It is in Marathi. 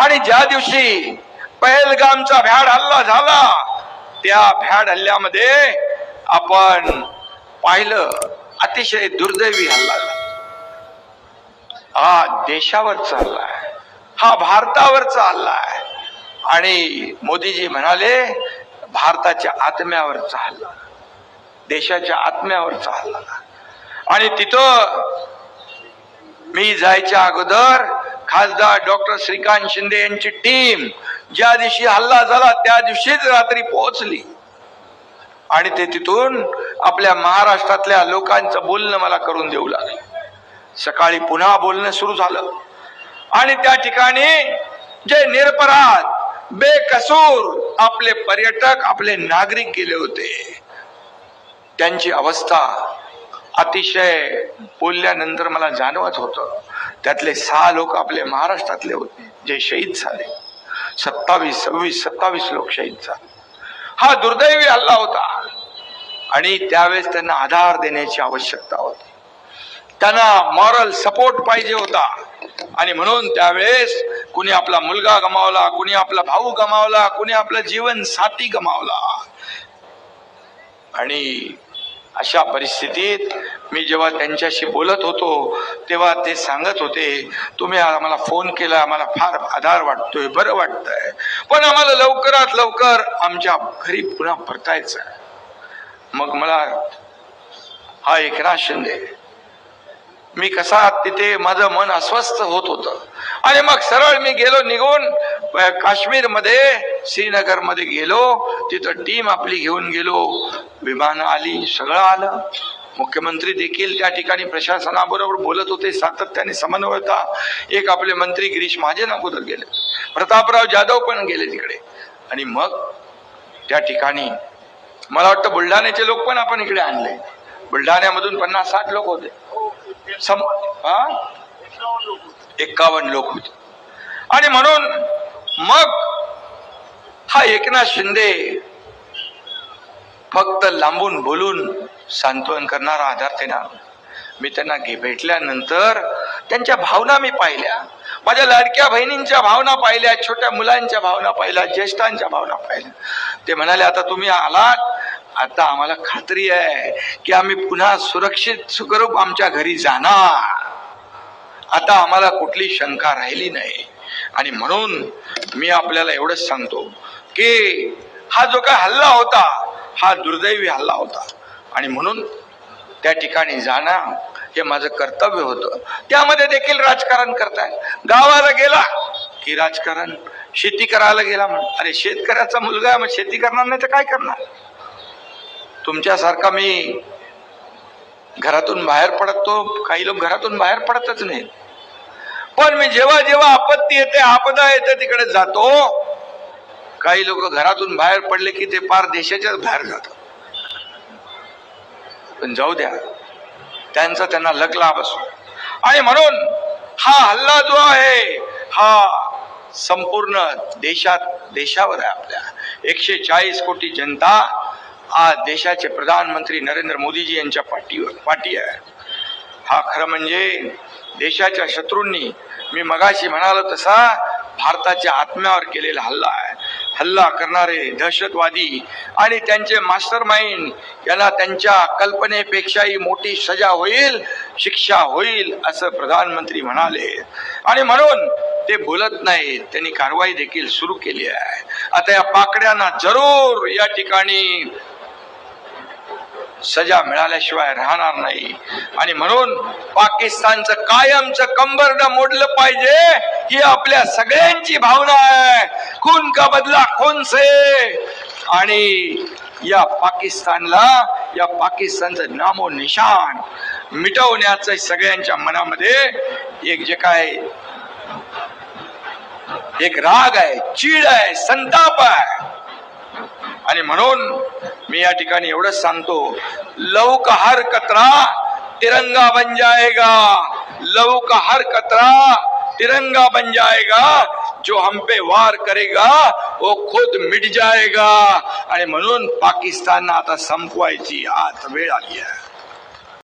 आणि ज्या दिवशी पहलगामचा भ्याड हल्ला झाला त्या भ्याड हल्ल्यामध्ये आपण पाहिलं अतिशय दुर्दैवी हल्ला हा देशावरचा हल्ला आहे हा भारतावरचा हल्ला आहे आणि मोदीजी म्हणाले भारताच्या आत्म्यावरचा हल्ला देशाच्या आत्म्यावरचा हल्ला आणि तिथं मी जायच्या अगोदर खासदार डॉक्टर श्रीकांत शिंदे यांची टीम ज्या दिवशी हल्ला झाला त्या दिवशीच रात्री पोहोचली. आणि ते तिथून आपल्या महाराष्ट्रातल्या लोकांचं बोलणं मला करून देऊ लागलं. सकाळी पुन्हा बोलणं सुरू झालं. आणि त्या ठिकाणी जे निरपराध बेकसूर आपले पर्यटक आपले नागरिक गेले होते. त्यांची अवस्था अतिशय बोलल्यानंतर मला जाणवत होतं. त्यातले सहा लोक आपले महाराष्ट्रातले होते जे शहीद झाले. सत्तावीस सव्वीस सत्तावीस लोक शहीद झाले. हा दुर्दैवी हल्ला होता. आणि त्यावेळेस त्यांना आधार देण्याची आवश्यकता होती. त्यांना मॉरल सपोर्ट पाहिजे होता. आणि म्हणून त्यावेळेस कुणी आपला मुलगा गमावला कुणी आपला भाऊ गमावला कुणी आपला जीवन साथी गमावला. आणि अशा परिस्थितीत मी जेव्हा त्यांच्याशी बोलत होतो तेव्हा ते सांगत होते तुम्ही आम्हाला फोन केला आम्हाला फार आधार वाटतोय बरं वाटतंय. पण आम्हाला लवकरात लवकर आमच्या घरी पुन्हा परतायचं आहे मग मला हा एकनाथ शिंदे मी कसा तिथे माझं मन अस्वस्थ होत होतं. आणि मग सरळ मी गेलो निघून काश्मीरमध्ये श्रीनगरमध्ये श्रीनगरमध्ये गेलो तिथं टीम आपली घेऊन गेलो. विमान आली सगळं आलं. मुख्यमंत्री देखील त्या ठिकाणी प्रशासनाबरोबर बोलत होते. सातत्याने समन्वय होता एक आपले मंत्री गिरीश महाजन अगोदर गेले. प्रतापराव जाधव पण गेले तिकडे. आणि मग त्या ठिकाणी मला वाटतं बुलढाण्याचे लोक पण आपण इकडे आणले. बुलढाण्यामधून पन्नास साठ लोक होते. सम एक्कावन्न लोक होते. आणि म्हणून मग हा एकनाथ शिंदे फक्त लांबून बोलून सांत्वन करणारा आधार त्यांना मी त्यांना घे भेटल्यानंतर त्यांच्या भावना मी पाहिल्या. माझ्या लाडक्या बहिणींच्या भावना पाहिल्या छोट्या मुलांच्या भावना पाहिल्या ज्येष्ठांच्या भावना पाहिल्या. ते म्हणाले आता तुम्ही आलात. आता आम्हाला खात्री आहे की आम्ही पुन्हा सुरक्षित सुखरूप आमच्या घरी जाणार. आता आम्हाला कुठली शंका राहिली नाही. आणि म्हणून मी आपल्याला एवढंच सांगतो की हा जो काय हल्ला होता हा दुर्दैवी हल्ला होता. आणि म्हणून त्या ठिकाणी जाणं हे माझं कर्तव्य होतं. त्यामध्ये देखील राजकारण करताय. गावाला गेला की राजकारण शेती करायला गेला म्हण अरे शेतकऱ्याचा मुलगा आहे, मग शेती करणार नाही तर काय करणार? तुमच्यासारखा मी घरातून बाहेर पडतो काही लोक घरातून बाहेर पडतच नाही पण मी जेव्हा जेव्हा आपत्ती येते आपदा येते तिकडे जातो. काही लोक घरातून बाहेर पडले की ते पार देशाच्याच बाहेर जातात. पण जाऊ द्या त्यांचा त्यांना लक लाभ असो. आणि म्हणून हा हल्ला जो आहे हा संपूर्ण देशात देशावर आहे आपल्या. एकशे चाळीस कोटी जनता आज देशाचे प्रधानमंत्री नरेंद्र मोदीजी यांच्या पाठीवर पाठी आहे. हा खरं म्हणजे देशाच्या शत्रूंनी मी मगाशी म्हणालो तसा भारताच्या आत्म्यावर केलेला हल्ला आहे. हल्ला करणारे दहशतवादी आणि त्यांचे मास्टर माइंड यांना त्यांच्या कल्पनेपेक्षाही मोठी सजा होईल शिक्षा होईल असं प्रधानमंत्री म्हणाले. आणि म्हणून ते बोलत नाहीत. त्यांनी कारवाई देखील सुरू केली आहे. आता या पाकड्यांना जरूर या ठिकाणी सजा मिळाल्याशिवाय राहणार नाही. आणि म्हणून पाकिस्तानचं कायमचं कंबरड मोडलं पाहिजे ही आपल्या सगळ्यांची भावना आहे. खून का बदला खून से आणि या पाकिस्तानला या पाकिस्तानचं नामो निशान मिटवण्याचं सगळ्यांच्या मनामध्ये एक जे काय एक राग आहे चीड आहे संताप आहे. आणि म्हणून मी या ठिकाणी एवढंच सांगतो लवक हर कतरा तिरंगा बन जाएगा. लवक हर कतरा तिरंगा बन जाएगा. जो हम पे वार करेगा वो खुद मिट जाएगा. आणि म्हणून पाकिस्तान आता संपवायची आता वेळ आली आहे.